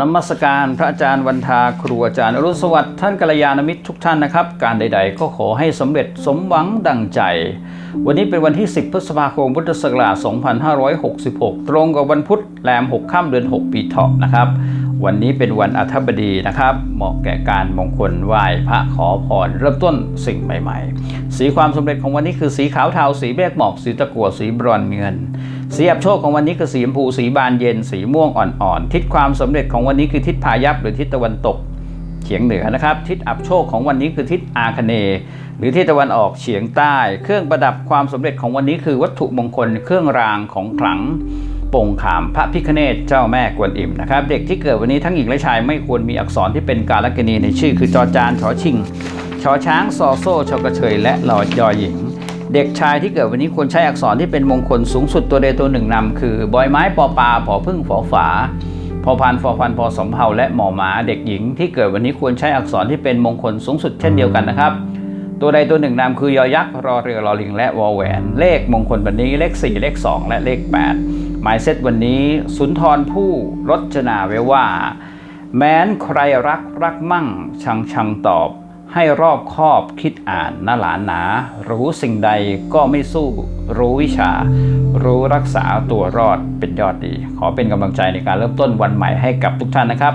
นมัสการพระอาจารย์วันทาครูอาจารย์อรุณสวัสดิ์ท่านกัลยาณมิตรทุกท่านนะครับ การใด ๆ ก็ขอให้สำเร็จสมหวังดังใจ วันนี้เป็นวันที่ 10 พฤษภาคมพุทธศักราช 2566 ตรงกับวันพุธแรม 6 ค่ำเดือน 6 ปีเถาะนะครับ วันนี้เป็นวันอาทิบดีนะครับ เหมาะแก่การมงคลไหว้พระขอพรเริ่มต้นสิ่งใหม่ ๆ สีความสำเร็จของวันนี้คือสีขาวเทาสีเมฆหมอกสีตะกั่วสีบรอนเงิน สีอับโชคของวันนี้คือสีชมพูสีบานเย็น สีม่วงอ่อนๆทิศความสำเร็จของวันนี้คือทิศพายัพหรือทิศตะวันตกเฉียงเหนือนะครับทิศอับโชคของวันนี้คือทิศอาคเน หรือทิศตะวันออกเฉียงใต้ เครื่องประดับความสำเร็จของวันนี้คือวัตถุมงคลเครื่องรางของขลัง ปงขามพระพิคเนตเจ้าแม่กวนอิมนะครับ เด็กที่เกิดวันนี้ทั้งหญิงและชายไม่ควรมีอักษรที่เป็นกาลกณีในชื่อ คือจอจานชอชิงชอช้างซอโซ่ชอกระเชยและหลอดยอหญิง เด็กชายที่เกิดวันนี้ควรใช้อักษรที่เป็นมงคลสูงสุดตัวใดตัวหนึ่งนำคือบอยไม้ปอปลาผอพึ่งฝอฝาพอพันฟอพันพอสมเภาและหมอหมาเด็กหญิง ที่เกิดวันนี้ควรใช้อักษรที่เป็นมงคลสูงสุดเช่นเดียวกันนะครับ ตัวใดตัวหนึ่งนามคือยอยักษ์รอเรือรอลิงและวอแหวน เลขมงคลวันนี้เลข 4 เลข 2 และเลข 8 หมายเซตวันนี้ สุนทรผู้รจนาไว้ว่า แม้นใครรักรักมั่ง ชังชังตอบ ให้รอบคอบคิดอ่านนาหลานหนา รู้สิ่งใดก็ไม่สู้รู้วิชา รู้รักษาตัวรอดเป็นยอดดี ขอเป็นกำลังใจในการเริ่มต้นวันใหม่ให้กับทุกท่านนะครับ